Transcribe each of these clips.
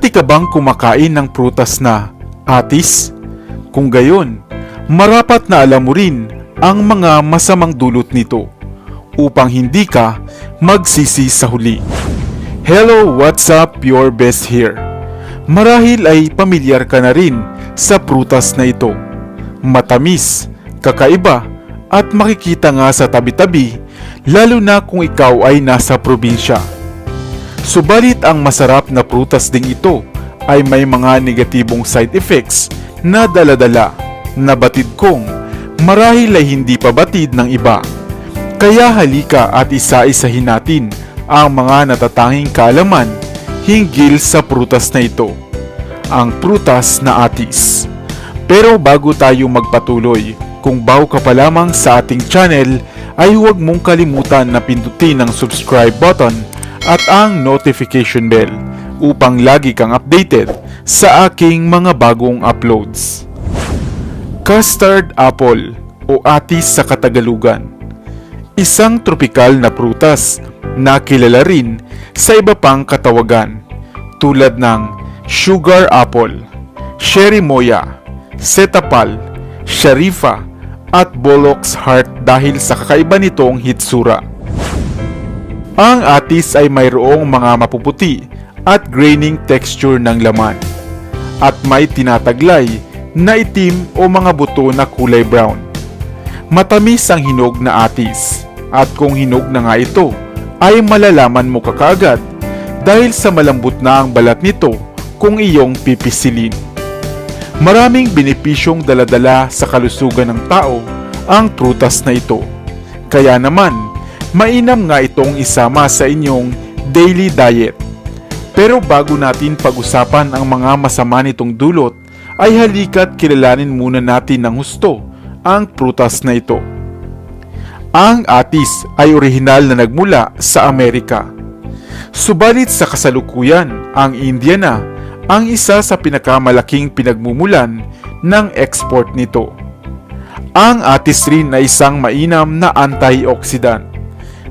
Dati ka bang kumakain ng prutas na atis? Kung gayon, marapat na alam mo rin ang mga masamang dulot nito upang hindi ka magsisi sa huli. Hello, what's up? Your best here. Marahil ay pamilyar ka na rin sa prutas na ito. Matamis, kakaiba, at makikita nga sa tabi-tabi lalo na kung ikaw ay nasa probinsya. Subalit ang masarap na prutas ding ito ay may mga negatibong side effects na daladala na batid kong marahil ay hindi pa batid ng iba. Kaya halika at isa-isahin natin ang mga natatanging kaalaman hinggil sa prutas na ito. Ang prutas na atis. Pero bago tayo magpatuloy, kung bago ka pa lamang sa ating channel, ay huwag mong kalimutan na pindutin ang subscribe button at ang notification bell upang lagi kang updated sa aking mga bagong uploads. Custard apple o atis sa Katagalugan. Isang tropikal na prutas na kilala rin sa iba pang katawagan tulad ng sugar apple, cherry moya, setapal, sharifa at bollock's heart dahil sa kakaiba nitong hitsura. Ang atis ay mayroong mga mapuputi at graining texture ng laman at may tinataglay na itim o mga buto na kulay brown. Matamis ang hinog na atis at kung hinog na nga ito ay malalaman mo kakaagad dahil sa malambot na ang balat nito kung iyong pipisilin. Maraming benepisyong daladala sa kalusugan ng tao ang prutas na ito. Kaya naman, mainam nga itong isama sa inyong daily diet. Pero bago natin pag-usapan ang mga masama nitong dulot, ay halika't kilalanin muna natin ng husto ang prutas na ito. Ang atis ay orihinal na nagmula sa Amerika. Subalit sa kasalukuyan, ang India na ang isa sa pinakamalaking pinagmumulan ng export nito. Ang atis rin ay isang mainam na antioxidant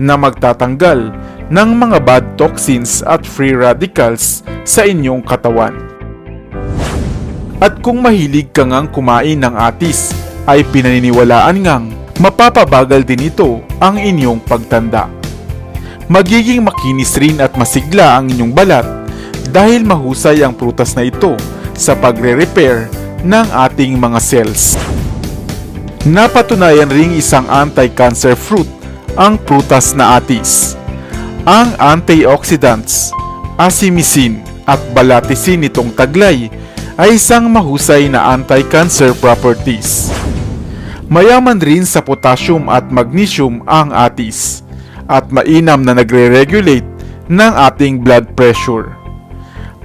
na magtatanggal ng mga bad toxins at free radicals sa inyong katawan. At kung mahilig ka ngang kumain ng atis, ay pinaniniwalaan ngang mapapabagal din ito ang inyong pagtanda. Magiging makinis rin at masigla ang inyong balat dahil mahusay ang prutas na ito sa pagre-repair ng ating mga cells. Napatunayan ring isang anti-cancer fruit ang prutas na atis. Ang antioxidants, asimicin at balatisin nitong taglay ay isang mahusay na anti-cancer properties. Mayaman rin sa potassium at magnesium ang atis at mainam na nagre-regulate ng ating blood pressure.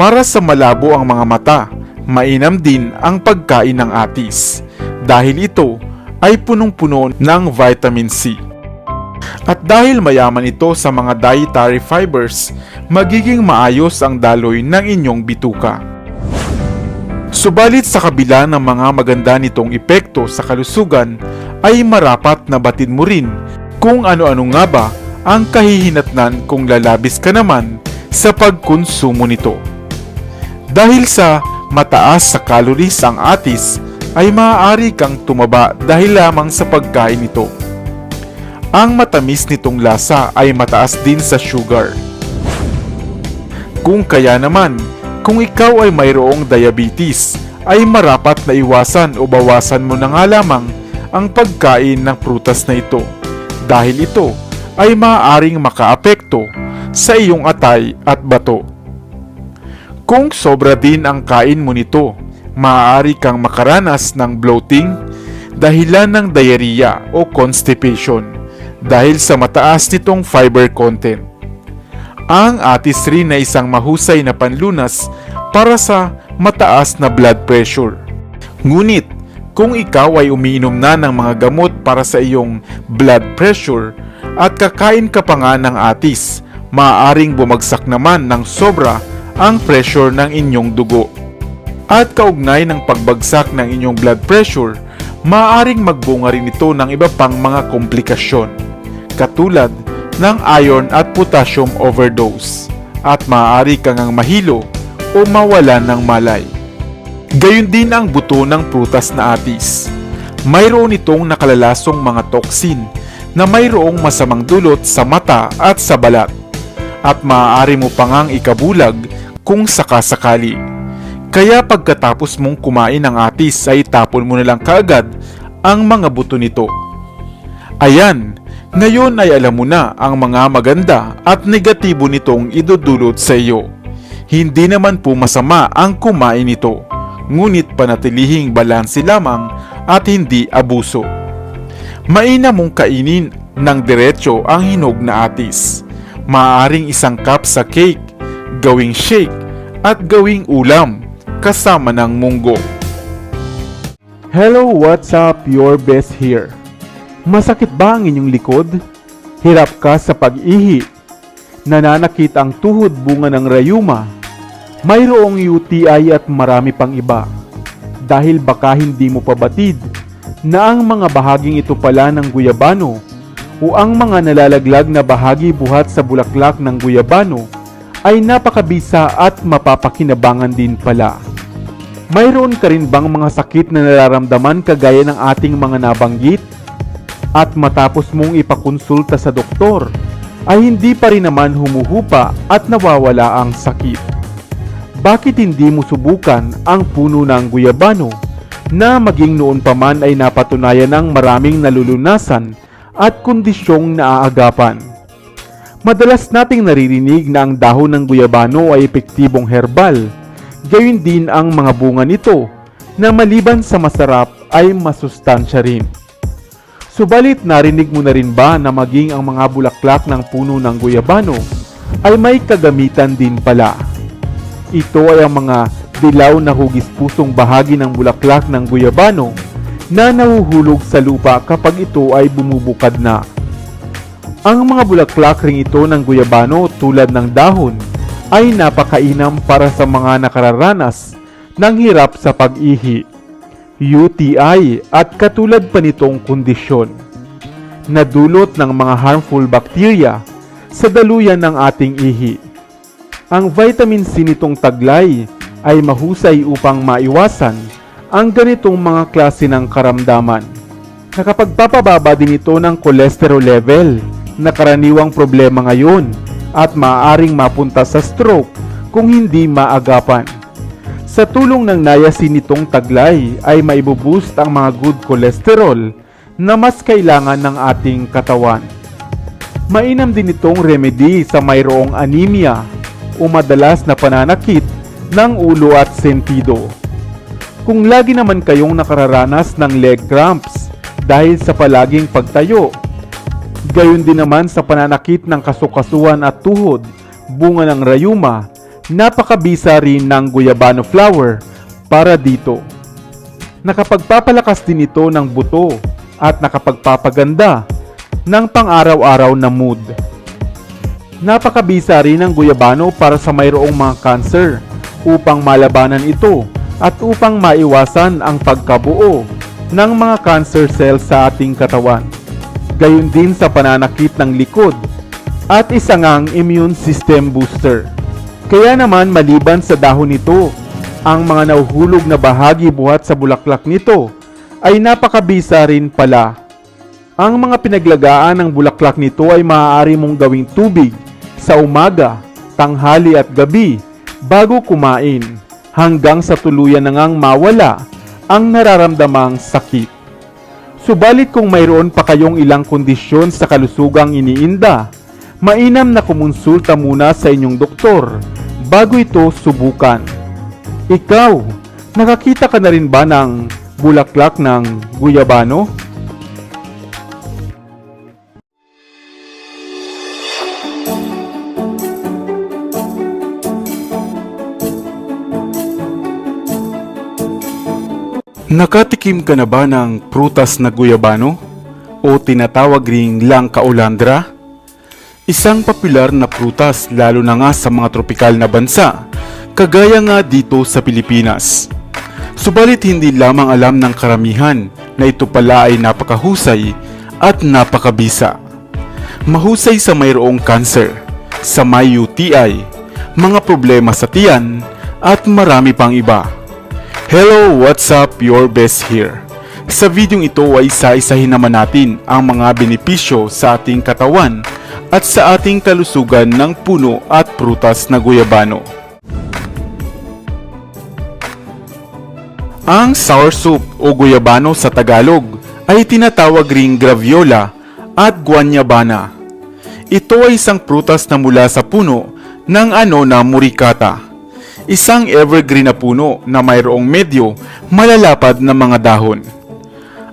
Para sa malabo ang mga mata, mainam din ang pagkain ng atis dahil ito ay punong-puno ng vitamin C. At dahil mayaman ito sa mga dietary fibers, magiging maayos ang daloy ng inyong bituka. Subalit sa kabila ng mga maganda nitong epekto sa kalusugan, ay marapat na batid mo rin kung ano-ano nga ba ang kahihinatnan kung lalabis ka naman sa pagkonsumo nito. Dahil sa mataas sa calories ang atis, ay maaari kang tumaba dahil lamang sa pagkain nito. Ang matamis nitong lasa ay mataas din sa sugar. Kung kaya naman, kung ikaw ay mayroong diabetes, ay marapat na iwasan o bawasan mo na nga lamang ang pagkain ng prutas na ito dahil ito ay maaaring makaapekto sa iyong atay at bato. Kung sobra din ang kain mo nito, maaari kang makaranas ng bloating dahilan ng diarrhea o constipation dahil sa mataas nitong fiber content. Ang atis rin na isang mahusay na panlunas para sa mataas na blood pressure. Ngunit, kung ikaw ay umiinom na ng mga gamot para sa iyong blood pressure at kakain ka pa nga ng atis, maaaring bumagsak naman ng sobra ang pressure ng inyong dugo. At kaugnay ng pagbagsak ng inyong blood pressure, maaaring magbunga rin ito ng iba pang mga komplikasyon, katulad ng iron at potassium overdose, at maaari kang ang mahilo o mawalan ng malay. Gayun din ang buto ng prutas na atis. Mayroon itong nakalalasong mga toksin na mayroong masamang dulot sa mata at sa balat at maaari mo pang ang ikabulag kung sakasakali. Kaya pagkatapos mong kumain ng atis ay tapon mo na lang kaagad ang mga buto nito. Ayan, ngayon ay alam mo na ang mga maganda at negatibo nitong idudulot sa iyo. Hindi naman po masama ang kumain nito, ngunit panatilihing balanse lamang at hindi abuso. Mainam mong kainin ng diretsyo ang hinog na atis. Maaaring isang cup sa cake, gawing shake, at gawing ulam kasama ng munggo. Hello, what's up? Your best here. Masakit ba ang inyong likod? Hirap ka sa pag-ihi? Nananakit ang tuhod bunga ng rayuma? Mayroong UTI at marami pang iba. Dahil baka hindi mo pabatid na ang mga bahaging ito pala ng guyabano o ang mga nalalaglag na bahagi buhat sa bulaklak ng guyabano ay napakabisa at mapapakinabangan din pala. Mayroon ka rin bang mga sakit na nararamdaman kagaya ng ating mga nabanggit? At matapos mong ipakonsulta sa doktor, ay hindi pa rin naman humuhupa at nawawala ang sakit. Bakit hindi mo subukan ang puno ng guyabano na maging noon pa man ay napatunayan ng maraming nalulunasan at kondisyong naaagapan? Madalas nating naririnig na ang dahon ng guyabano ay epektibong herbal. Gayun din ang mga bunga nito na maliban sa masarap ay masustansya rin. Subalit narinig mo na rin ba na maging ang mga bulaklak ng puno ng guyabano ay may kagamitan din pala. Ito ay ang mga dilaw na hugis pusong bahagi ng bulaklak ng guyabano na nahuhulog sa lupa kapag ito ay bumubukad na. Ang mga bulaklak ring ito ng guyabano tulad ng dahon ay napakainam para sa mga nakararanas ng hirap sa pag-ihi, UTI at katulad pa nitong kondisyon na dulot ng mga harmful bacteria sa daluyan ng ating ihi. Ang vitamin C nitong taglay ay mahusay upang maiwasan ang ganitong mga klase ng karamdaman. Nakapagpapababa din ito ng cholesterol level na karaniwang problema ngayon at maaaring mapunta sa stroke kung hindi maagapan. Sa tulong ng niacin nitong taglay ay maibuboost ang mga good cholesterol na mas kailangan ng ating katawan. Mainam din itong remedy sa mayroong anemia o madalas na pananakit ng ulo at sentido. Kung lagi naman kayong nakararanas ng leg cramps dahil sa palaging pagtayo, gayon din naman sa pananakit ng kasukasuan at tuhod, bunga ng rayuma, napakabisa rin ng guyabano flower para dito. Nakapagpapalakas din ito ng buto at nakapagpapaganda ng pang-araw-araw na mood. Napakabisa rin ng guyabano para sa mayroong mga cancer upang malabanan ito at upang maiwasan ang pagkabuo ng mga cancer cells sa ating katawan. Gayon din sa pananakit ng likod at isa ngang immune system booster. Kaya naman maliban sa dahon nito, ang mga nahuhulog na bahagi buhat sa bulaklak nito ay napakabisa rin pala. Ang mga pinaglagaan ng bulaklak nito ay maaari mong gawing tubig sa umaga, tanghali at gabi bago kumain hanggang sa tuluyan na ngang mawala ang nararamdamang sakit. Subalit kung mayroon pa kayong ilang kondisyon sa kalusugang iniinda, mainam na kumonsulta muna sa inyong doktor bago ito subukan. Ikaw, nakakita ka na rin ba ng bulaklak ng guyabano? Nakatikim ka na ba ng prutas na guyabano? O tinatawag ring langka olandra? Isang popular na prutas lalo na nga sa mga tropikal na bansa, kagaya nga dito sa Pilipinas. Subalit hindi lamang alam ng karamihan na ito pala ay napakahusay at napakabisa. Mahusay sa mayroong cancer, sa may UTI, mga problema sa tiyan, at marami pang iba. Hello, what's up? Your best here. Sa videong ito ay isa-isahin naman natin ang mga benepisyo sa ating katawan at sa ating kalusugan ng puno at prutas na guyabano. Ang sour soup o guyabano sa Tagalog ay tinatawag ring graviola at guanyabana. Ito ay isang prutas na mula sa puno ng ano na murikata. Isang evergreen na puno na mayroong medyo malalapad na mga dahon.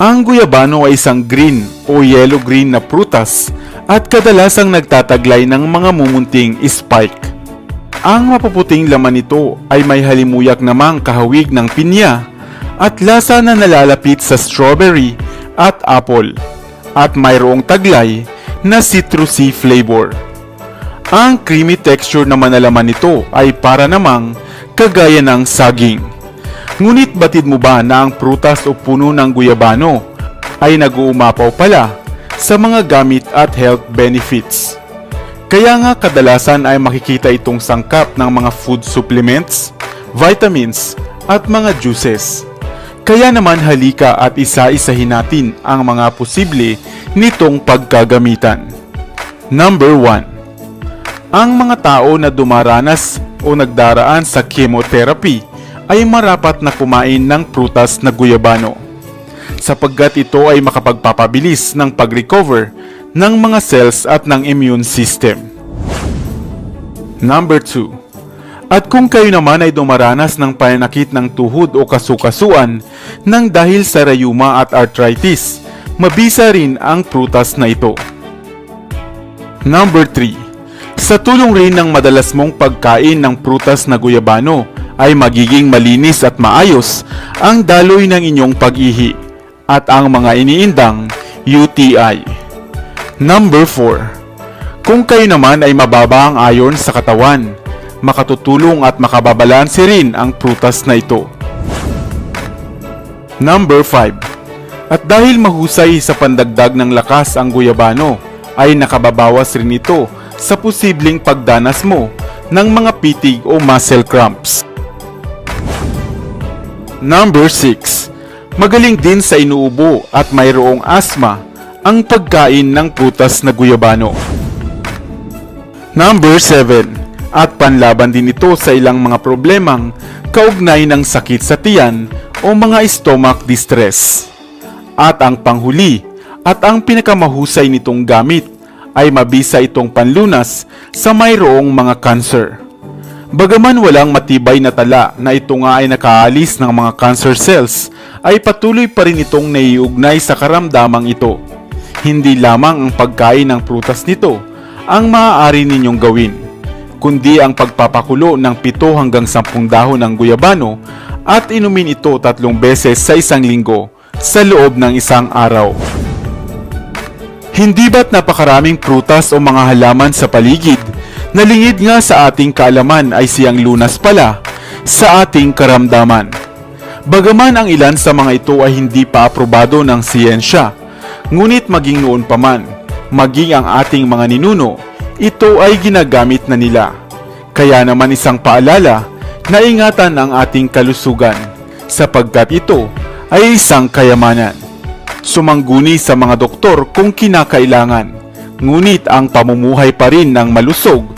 Ang guyabano ay isang green o yellow-green na prutas at kadalasang nagtataglay ng mga mumunting spike. Ang mapuputing laman nito ay may halimuyak namang kahawig ng pinya at lasa na nalalapit sa strawberry at apple at mayroong taglay na citrusy flavor. Ang creamy texture naman na laman nito ay para namang kagaya ng saging. Ngunit batid mo ba na ang prutas o puno ng guyabano ay nag-uumapaw pala sa mga gamit at health benefits? Kaya nga kadalasan ay makikita itong sangkap ng mga food supplements, vitamins, at mga juices. Kaya naman halika at isa-isahin natin ang mga posible nitong pagkagamitan. Number 1. Ang mga tao na dumaranas o nagdaraan sa chemotherapy ay marapat na kumain ng prutas na guyabano sapagkat ito ay makapagpapabilis ng pag-recover ng mga cells at ng immune system. Number 2. At kung kayo naman ay dumaranas ng pananakit ng tuhod o kasukasuan ng dahil sa rayuma at arthritis, mabisa rin ang prutas na ito. Number 3. Sa tulong rin ng madalas mong pagkain ng prutas na guyabano ay magiging malinis at maayos ang daloy ng inyong pag-ihi at ang mga iniindang UTI. Number 4. Kung kayo naman ay mababa ang iron sa katawan, makatutulong at makababalanse rin ang prutas na ito. Number 5. At dahil mahusay sa pandagdag ng lakas ang guyabano, ay nakababawas rin ito sa posibleng pagdanas mo ng mga pitig o muscle cramps. Number 6. Magaling din sa inuubo at mayroong asma ang pagkain ng prutas na guyabano. Number 7. At panlaban din ito sa ilang mga problemang kaugnay ng sakit sa tiyan o mga stomach distress. At ang panghuli at ang pinakamahusay nitong gamit ay mabisa itong panlunas sa mayroong mga cancer. Bagaman walang matibay na tala na ito nga ay nakaalis ng mga cancer cells, ay patuloy pa rin itong naiugnay sa karamdamang ito. Hindi lamang ang pagkain ng prutas nito ang maaari ninyong gawin, kundi ang pagpapakulo ng 7 hanggang 10 dahon ng guyabano at inumin ito tatlong beses sa isang linggo sa loob ng isang araw. Hindi ba't napakaraming prutas o mga halaman sa paligid na lingid nga sa ating kaalaman ay siyang lunas pala sa ating karamdaman. Bagaman ang ilan sa mga ito ay hindi pa aprobado ng siyensya, ngunit maging noon pa man, maging ang ating mga ninuno, ito ay ginagamit na nila. Kaya naman isang paalala na ingatan ang ating kalusugan sapagkat ito ay isang kayamanan. Sumangguni sa mga doktor kung kinakailangan, ngunit ang pamumuhay pa rin ng malusog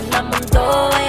en la mundo.